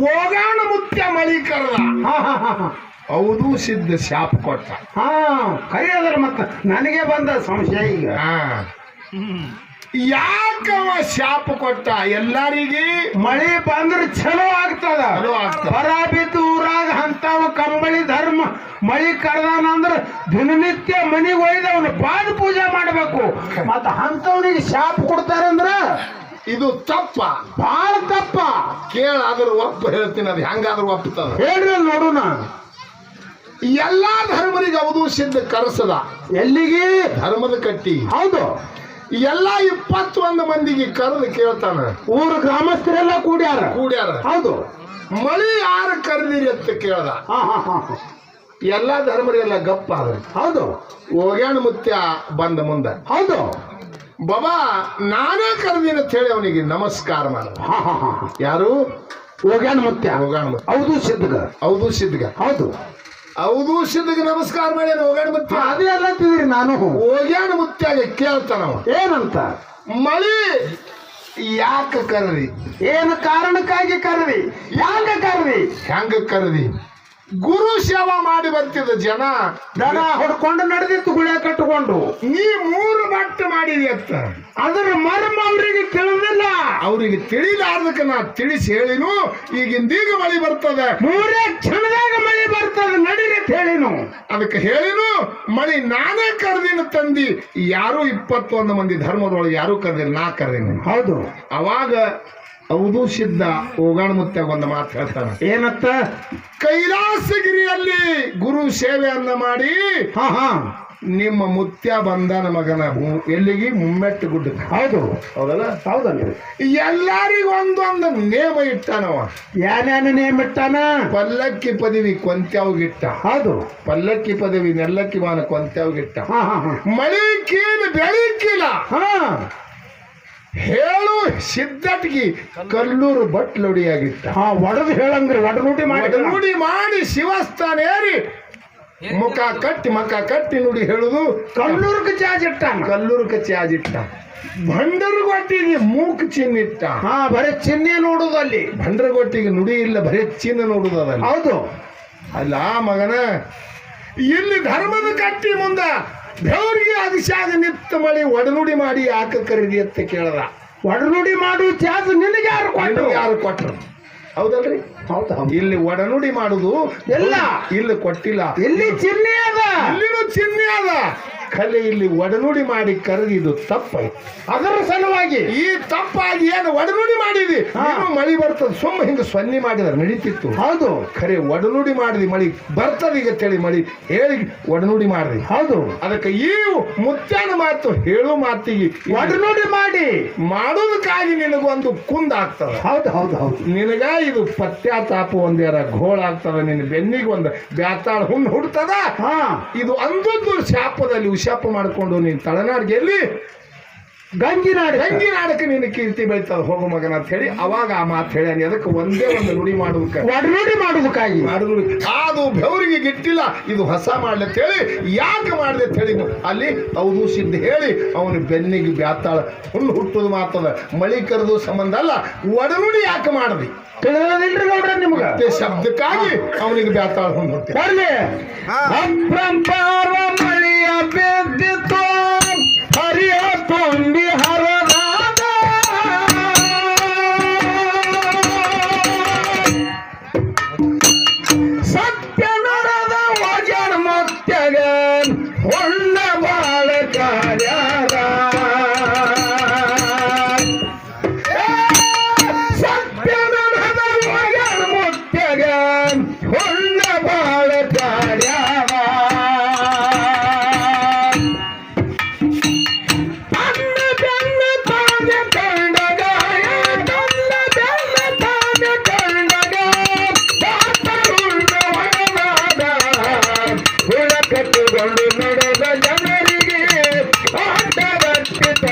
ಹೋಗಾಣ ಮುತ್ಯ ಮಳಿ ಕರೆದ ಹೌದು ಸಿದ್ಧ ಶಾಪ್ ಕೊಟ್ಟ. ಹಾ ಕೈ ಅದ್ರ ಮತ್ತ ನನಗೆ ಬಂದ ಸಂಶಯ ಈಗ. ಯಾಕವ ಶಾಪ ಕೊಟ್ಟ? ಎಲ್ಲರಿಗೆ ಮಳಿ ಬಂದ್ರ ಚಲೋ ಆಗ್ತದ. ಬರ ಬಿದ್ದು ಊರಾಗ ಅಂತಾವ ಕಂಬಳಿ ಧರ್ಮ ಮಳಿ ಕರ್ದಾನಂದ್ರ ದಿನನಿತ್ಯ ಮನೆಗೆ ಒಯ್ದವನು ಅವನು ಪಾದ ಪೂಜೆ ಮಾಡ್ಬೇಕು. ಮತ್ತ ಅಂತವನಿಗೆ ಶಾಪ ಕೊಡ್ತಾರಂದ್ರ ಇದು ತಪ್ಪ. ಬಾಳ ತಪ್ಪ. ಕೇಳ ಅದ್ರ ಒಪ್ಪ ಹೇಳ್ತೀನಿ ಅದು ಹೆಂಗಾದ್ರೂ ಒಪ್ಪುತ್ತ ಹೇಳ್ರಿ ನೋಡೋಣ ಎಲ್ಲಾ ಧರ್ಮರಿಗೆ ಅವಧೂ ಸಿದ್ಧ ಕರೆಸದ. ಎಲ್ಲಿಗೆ? ಧರ್ಮದ ಕಟ್ಟಿ. ಹೌದು. ಎಲ್ಲಾ ಇಪ್ಪತ್ತೊಂದು ಮಂದಿಗೆ ಕರೆದು ಕೇಳ್ತಾನ. ಊರು ಗ್ರಾಮಸ್ಥರೆಲ್ಲ ಕೂಡ್ಯಾರ? ಕೂಡ್ಯಾರ. ಹೌದು. ಮಳಿ ಯಾರು ಕರೆದಿರಿ ಅಂತ ಕೇಳ್ದ. ಹಾ ಹಾ ಹಾ ಹಾ. ಎಲ್ಲಾ ಧರ್ಮರಿಗೆಲ್ಲ ಗಪ್ಪ ಆದ್ರೆ. ಹೌದು. ಹೋಗ್ಯಾಣ ಮುತ್ಯ ಬಂದ ಮುಂದೆ. ಹೌದು. ಬಾಬಾ ನಾನೇ ಕರೆದಿನ ಅಂತ ಹೇಳಿ ಅವನಿಗೆ ನಮಸ್ಕಾರ ಮಾಡ. ಹಾ ಹಾ. ಯಾರು? ಹೋಗ್ಯಾನ ಮತ್ತೆ? ಹೋಗಾಣ ಮತ್ತೆ. ಹೌದು ಸಿದ್ಧಗ. ಹೌದು ಸಿದ್ಧಗ. ಹೌದು. ಹೌದು ಸಿದ್ಧಗೆ ನಮಸ್ಕಾರ ಮಾಡ್ಯಾನ ಹೋಗ್ಯಾಣ ಮತ್ತೆ? ಅದೇ ಎಲ್ಲ ತಿದ್ರಿ ನಾನು. ಹೋಗ್ಯಾಣ ಮುತ್ಯಾಗ ಕೇಳ್ತಾನವ ಏನಂತ? ಮಳಿ ಯಾಕೆ ಕರದಿ? ಏನು ಕಾರಣಕ್ಕಾಗಿ ಕರ್ರಿ ಯಾಕೆ ಕರ್ರಿ ಹೆಂಗ ಕರದಿ? ಗುರು ಸೇವಾ ಮಾಡಿ ಬರ್ತಿದ್ದ ಜನ ದನ ಹೊಡ್ಕೊಂಡು ನಡೆದಿತ್ತು ಗುಳೆ ಕಟ್ಟಿಕೊಂಡು. ನೀ ಮೂರು ಮಟ್ಟ ಮಾಡಿದಿ ಅಂತ. ಅದರ ಮರ್ಮ ಅವರಿಗೆ ತಿಳಿದಿಲ್ಲ. ಅವರಿಗೆ ತಿಳಿಲಾರ್ದಕ್ಕೆ ನಾ ತಿಳಿಸಿ ಹೇಳಿನು ಈಗಿಂದೀಗ ಮಳಿ ಬರ್ತದೆ. ಮೂರೇ ಕ್ಷಣದಾಗ ಮಳೆ ಬರ್ತದೆ ನಡೀರಿ ಅಂತ ಹೇಳಿನು. ಅದಕ್ಕೆ ಹೇಳಿನು ಮಳಿ ನಾನೇ ಕರೆದಿನ ತಂದಿ ಯಾರು ಇಪ್ಪತ್ತೊಂದು ಮಂದಿ ಧರ್ಮದೊಳಗೆ ಯಾರು ಕರೆದಿಲ್ಲ ನಾ ಕರೆದಿನ. ಹೌದು. ಅವಾಗ ಹೌದು ಸಿದ್ಧ. ಓಗಾಣ ಮುತ್ತಾಗ ಒಂದು ಮಾತು ಹೇಳ್ತಾರ. ಏನತ್ತ? ಕೈಲಾಸಗಿರಿಯಲ್ಲಿ ಗುರು ಸೇವೆಯನ್ನ ಮಾಡಿ ಹಾ ಹಾ ನಿಮ್ಮ ಮುತ್ಯ ಬಂದ ಮಗನ ಹು- ಎಲ್ಲಿಗೆ? ಮುಮ್ಮೆಟ್ಟು ಗುಡ್ಡ ಹೌದು ಹೌದಲ್ಲ? ಹೌದಲ್ಲ. ಎಲ್ಲರಿಗೂ ಒಂದೊಂದು ನೇಮ ಇಟ್ಟಾನವ. ನೇಮ ಇಟ್ಟಾನ? ಪಲ್ಲಕ್ಕಿ ಪದವಿ ಕೊಂತ್ಯಾವ್ಗಿಟ್ಟ ಹೌದು. ಪಲ್ಲಕ್ಕಿ ಪದವಿ ನೆಲ್ಲಕ್ಕಿ ಮಾನ ಕೊಂತ್ಯಾವ್ಗಿಟ್ಟ ಮಳಿ ಕೀಲ್ ಬೆಳಿಕಿಲ್ಲ ಹಾ. ಹೇಳು ಸಿದ್ಧಟ್ಗಿ ಕಲ್ಲೂರು ಬಟ್ಲೊಡಿಯಾಗಿಟ್ಟ ಹಾ ಒಡದು ಹೇಳಂಗ್ರಿ ಒಡನುಡಿ ಮಾಡಿ. ನುಡಿ ಮಾಡಿ ಶಿವಸ್ಥಾನ ಏರಿ ಮುಖ ಕಟ್ಟಿ ಮುಖ ಕಟ್ಟಿ ನುಡಿ ಹೇಳುದು ಕಲ್ಲೂರ್ಗೆ ಚಾರ್ಜ್ ಇಟ್ಟಾನ ಕಲ್ಲೂರು ಕಚ್ಚಿ ಆಜಿಟ್ಟ ಭಂಡರಗೊಟ್ಟಿಗೆ ಮೂಕ್ ಚಿನ್ನಿಟ್ಟ ಹಾ ಬರೀ ಚಿಹ್ನೆ ನೋಡುದು ಅಲ್ಲಿ. ಭಂಡರಗೊಟ್ಟಿಗೆ ನುಡಿ ಇಲ್ಲ ಬರೀ ಚಿನ್ನ ನೋಡುದು ಅದಲ್ಲ ಹೌದು. ಅಲ್ಲ ಮಗನ ಇಲ್ಲಿ ಧರ್ಮದ ಕಟ್ಟಿ ಮುಂದ ಬೆವರಿಗೆ ಅಗಸ್ಯಾಗ ನಿತ್ತ ಮಳಿ ಒಡನುಡಿ ಮಾಡಿ ಯಾಕೆ ಕರೀದಿ ಅಂತ ಕೇಳದ. ಒಡನುಡಿ ಮಾಡು ಚಾರ್ಜ್ ನಿನಗೆ ಯಾರು ಕೊಟ್ಟರು ಯಾರು ಕೊಟ್ರು? ಹೌದಲ್ರಿ? ಹೌದಾ ಇಲ್ಲಿ ಒಡನುಡಿ ಮಾಡುದು ಎಲ್ಲ. ಇಲ್ಲಿ ಕೊಟ್ಟಿಲ್ಲ. ಇಲ್ಲಿ ಚಿಹ್ನೆ ಅದ. ಕಲೆ ಇಲ್ಲಿ ಒಡನುಡಿ ಮಾಡಿ ಕರೆದಿದ್ದು ತಪ್ಪಾಯ್ತು ಅದರ ಸಲುವಾಗಿ ಈ ತಪ್ಪಾಗಿ ಏನು ಒಡನುಡಿ ಮಾಡಿದಿ? ಮಳಿ ಬರ್ತದೆ. ಸುಮ್ಮ ಹಿಂಗೆ ಸೊನ್ನೆ ಮಾಡಿದ್ರೆ ನಡೀತಿತ್ತು. ಹೌದು. ಖರೆ ಒಡನುಡಿ ಮಾಡಿದಿ ಮಳಿ. ಬರ್ತದೆ ಈಗ ಹೇಳಿ ಮಳಿ. ಹೇಳಿ ಒಡನುಡಿ ಮಾಡ್ರಿ. ಹೌದು. ಅದಕ್ಕೆ ಈ ಮುತ್ಯಾನ ಮಾತು ಹೇಳು ಮಾತಿಗೆ ಒಡನುಡಿ ಮಾಡಿ. ಮಾಡೋದಕ್ಕಾಗಿ ನಿನಗೊಂದು ಕುಂದ ಆಗ್ತದ. ಹೌದು ಹೌದು ಹೌದು. ನಿನಗ ಇದು ಪತ್ಯಾತಾಪ ಒಂದೇರ ಘೋಳ ಆಗ್ತದೆ. ನಿನ್ನ ಬೆನ್ನಿಗೆ ಒಂದು ಬ್ಯಾತಾಳ ಹುಣ್ಣು ಹುಡ್ತದ. ಇದು ಅಂದೊಂದು ಶಾಪದಲ್ಲಿ ಉಶಾಪ ಮಾಡ್ಕೊಂಡು ನೀನು ತಳನಾಡ್ಗೆ ಎಲ್ಲಿ ಗಂಗಿನಾಡಿ ಗಂಗಿ ನಾಡಕ್ಕೆ ನಿನ್ನ ಕೀರ್ತಿ ಬೆಳಿತದ ಹೋಗು ಮಗನ ಅಂತ ಹೇಳಿ ಅವಾಗ ಆ ಮಾತು ಹೇಳಿ ಅದಕ್ಕೆ ಒಂದೇ ಒಂದು ನುಡಿ ಮಾಡುವುದಕ್ಕೆ ಒಡನುಡಿ ಮಾಡುವುದಕ್ಕಾಗಿ. ಮಾಡಿದ್ರು ಅದು ಬೆವರಿಗೆ ಗಿಟ್ಟಿಲ್ಲ ಇದು ಹೊಸ ಮಾಡಲಿ ಅಂತ ಹೇಳಿ ಯಾಕೆ ಮಾಡಿದೆ ಅಂತ ಹೇಳಿ ಅಲ್ಲಿ ಹೌದು ಸಿದ್ಧ ಹೇಳಿ ಅವನು ಬೆನ್ನಿಗೆ ಬ್ಯಾತಾಳ. ಹುಲ್ಲು ಹುಟ್ಟುದು ಮಾತದ ಮಳಿ ಕರೆದು ಸಂಬಂಧ ಅಲ್ಲ. ಒಡನುಡಿ ಯಾಕೆ ಮಾಡದಿ ತಿಳಿದಿಲ್ರಿ ಗೌಡ್ರ ನಿಮ್ಗ. ಶಬ್ದಕ್ಕಾಗಿ ಅವನಿಗೆ ಬ್ಯಾತಾಳ ಹುಣ್ಣು ಹುಟ್ಟಿ ಬರ್ಲಿ. ಅಪ್ರಂಪಾರ ಮಳೆಯ ಬಿದ್ದಿತ್ತು. ಸತ್ಯ ಹುಳ ಕಟ್ಟಿಕೊಂಡು ನಡೆದ ಜನರಿಗೆ ಆಟಗಟ್ಟಿತ